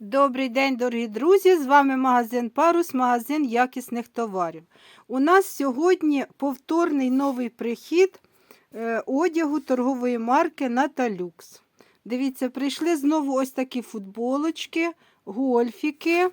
Добрий день, дорогі друзі! З вами магазин Парус, магазин якісних товарів. У нас сьогодні повторний новий прихід е, одягу торгової марки Наталюкс. Дивіться, прийшли знову ось такі футболочки, гольфіки,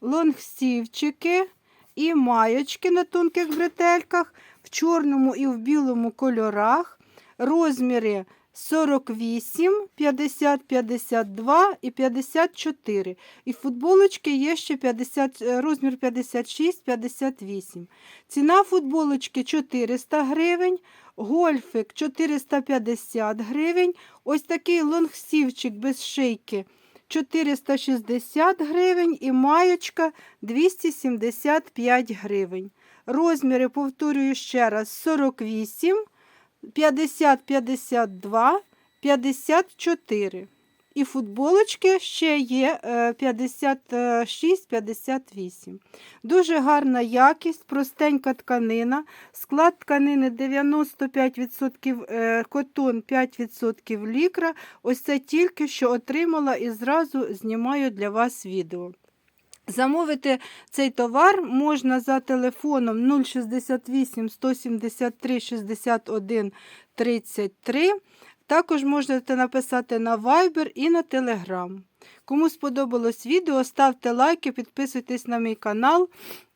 лонгстівчики і майочки на тонких бретельках в чорному і в білому кольорах. Розміри 48, 50, 52 і 54. І футболочки є ще 50, е, розмір 56, 58. Ціна футболочки 400 гривень, гольфик 450 гривень. Ось такий лонгстівчик без шийки 460 гривень і маєчка 275 гривень. Розміри, повторюю ще раз, 48, 50, 52, 54. І футболочки ще є е, 56, 58. Дуже гарна якість, простенька тканина. Склад тканини 95% е, котон, 5% лікра. Ось це тільки що отримала і зразу знімаю для вас відео. Замовити цей товар можна за телефоном 068 173 61 33. Також можете написати на Viber і на Telegram. Кому сподобалось відео, ставте лайки, підписуйтесь на мій канал,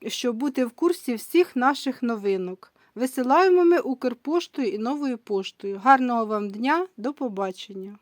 щоб бути в курсі всіх наших новинок. Висилаємо ми Укрпоштою і новою поштою. Гарного вам дня, до побачення!